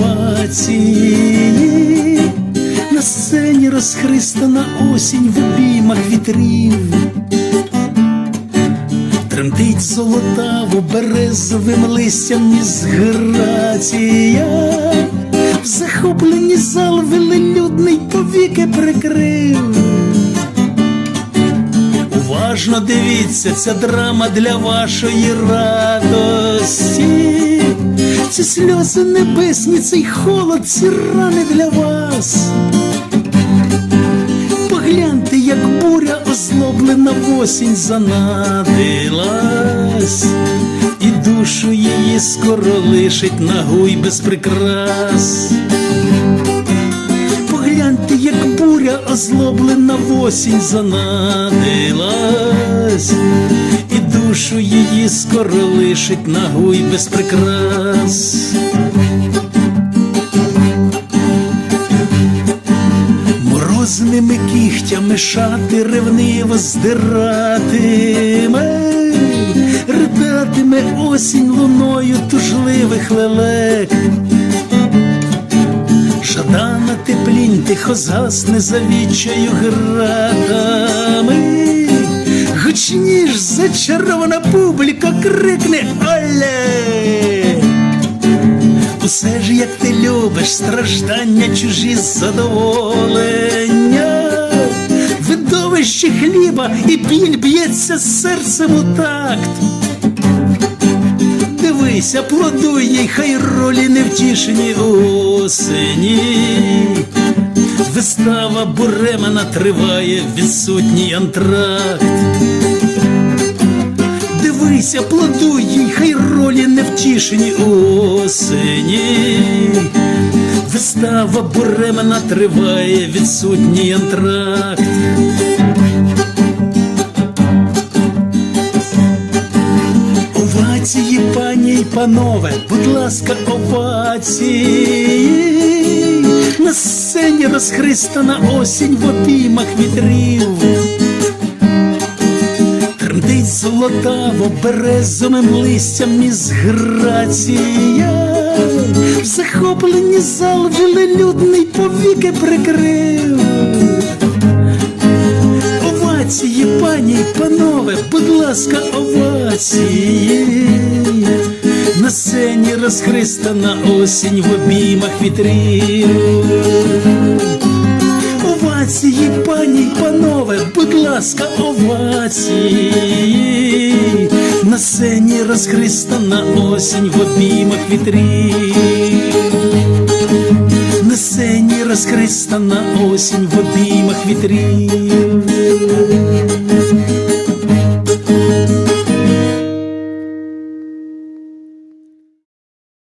овації, на сцені розхристана осінь в обіймах вітрів. Тремтить золотаво березовим листям із грація, в захопленні зал велелюдний повіки прикрив. Уважно дивіться, ця драма для вашої радості. Ці сльози небесні, цей холод, ці рани для вас. Погляньте, як буря озлоблена в осінь занадилась, і душу її скоро лишить нагуй без прикрас. Погляньте, як буря озлоблена осінь занадилась, душу її скоро лишить нагуй без прикрас. Морозними кігтями шати ревниво здиратиме, ридатиме осінь луною тужливих лелек. Жадана теплінь тихо згасне завічаю градами, гучніш зачарована публіка крикне Оле! Усе ж як ти любиш, страждання, чужі задоволення, видовище хліба і біль б'ється серцем у такт. Дивись, аплодуй їй, хай ролі невтішені осені. Вистава буремена триває, відсутній антракт. Дивись, аплодуй їй, хай ролі невтішені осені. Вистава буремена триває, відсутній антракт. Овації, пані й панове, будь ласка, овації. На сцені розхристана осінь в обіймах вітрів. Золотаво березовим листям із грація. В захопленні зал велелюдний повіки прикрив. Овації, пані панове, будь ласка, овації. На сцені розхристана осінь в обіймах вітрів. Овації, пані панове, будь ласка, овації. На сцені розхристана осінь в обіймах вітрів. На сцені розхристана осінь в обіймах вітрів.